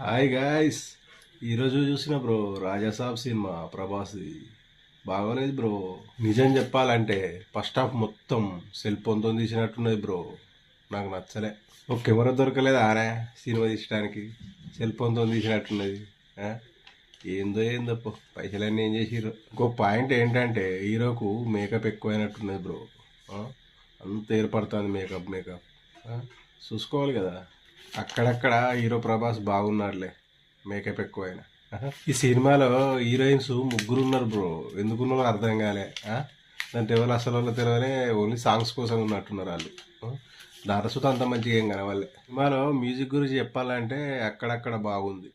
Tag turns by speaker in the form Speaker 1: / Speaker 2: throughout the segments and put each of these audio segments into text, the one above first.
Speaker 1: Hi guys ఈరోజు చూసిన bro Raja Saab cinema ప్రభాస్ది బాగోలేదు బ్రో. నిజం చెప్పాలంటే ఫస్ట్ హాఫ్ మొత్తం సెల్ ఫోన్తో తీసినట్టున్నది బ్రో. నాకు నచ్చలే. ఒక కెమెరా దొరకలేదు ఆరా? సినిమా తీసడానికి సెల్ ఫోన్తో తీసినట్టున్నది. ఏందో ఏందో పైసలన్నీ ఏం చేసిర్రు? ఇంకో పాయింట్ ఏంటంటే హీరోకు మేకప్ ఎక్కువైనట్టున్నది బ్రో. అంత ఏర్పడుతుంది మేకప్ మేకప్. చూసుకోవాలి కదా. అక్కడక్కడ హీరో ప్రభాస్ బాగున్నాడులే మేకప్ ఎక్కువైనా. ఈ సినిమాలో హీరోయిన్స్ ముగ్గురు ఉన్నారు బ్రో. ఎందుకున్నారో అర్థం కాలే. దాంట్లో ఎవరు అసలు వాళ్ళు తెలియనే ఓన్లీ సాంగ్స్ కోసం ఉన్నట్టున్నారు వాళ్ళు. ఆ? అంత మంచిగా ఏం కనవాలే సినిమాలో మ్యూజిక్ గురించి చెప్పాలంటే అక్కడక్కడ బాగుంది.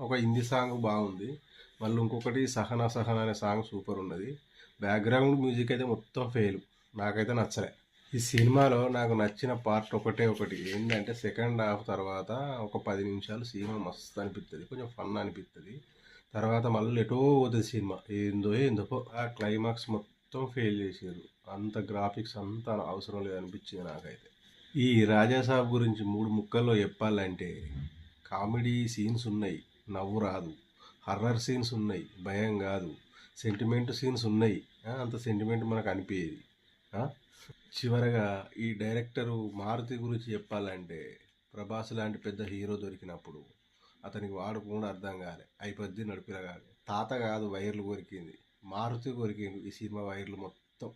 Speaker 1: ఒక హిందీ సాంగ్ బాగుంది. మళ్ళీ ఇంకొకటి సహనా సహనా అనే సాంగ్ సూపర్ ఉన్నది. బ్యాక్గ్రౌండ్ మ్యూజిక్ అయితే మొత్తం ఫెయిల్. నాకైతే నచ్చలే. ఈ సినిమాలో నాకు నచ్చిన పార్ట్ ఒకటే ఒకటి. ఏంటంటే సెకండ్ హాఫ్ తర్వాత ఒక పది నిమిషాలు సినిమా మస్తు అనిపిస్తుంది కొంచెం ఫన్ అనిపిస్తుంది తర్వాత మళ్ళీ ఎటో పోతుంది సినిమా. ఏందో ఏందో ఆ క్లైమాక్స్ మొత్తం ఫెయిల్ చేసారు అంత గ్రాఫిక్స్ అంత అవసరం లేదు అనిపించింది నాకైతే. ఈ రాజాసాబ్ గురించి మూడు ముక్కల్లో చెప్పాలంటే కామెడీ సీన్స్ ఉన్నాయి. నవ్వు రాదు. హర్రర్ సీన్స్ ఉన్నాయి. భయం కాదు. సెంటిమెంట్ సీన్స్ ఉన్నాయి. అంత సెంటిమెంట్ మనకు అనిపించేది చివరగా ఈ డైరెక్టరు మారుతి గురించి చెప్పాలంటే ప్రభాస్ లాంటి పెద్ద హీరో దొరికినప్పుడు అతనికి వాడు కూడా అర్థం కాలే. అయిపోద్ది నడిపిరగాలి తాత కాదు వైర్లు కొరికింది. మారుతి కొరికింది ఈ సినిమా వైర్లు మొత్తం.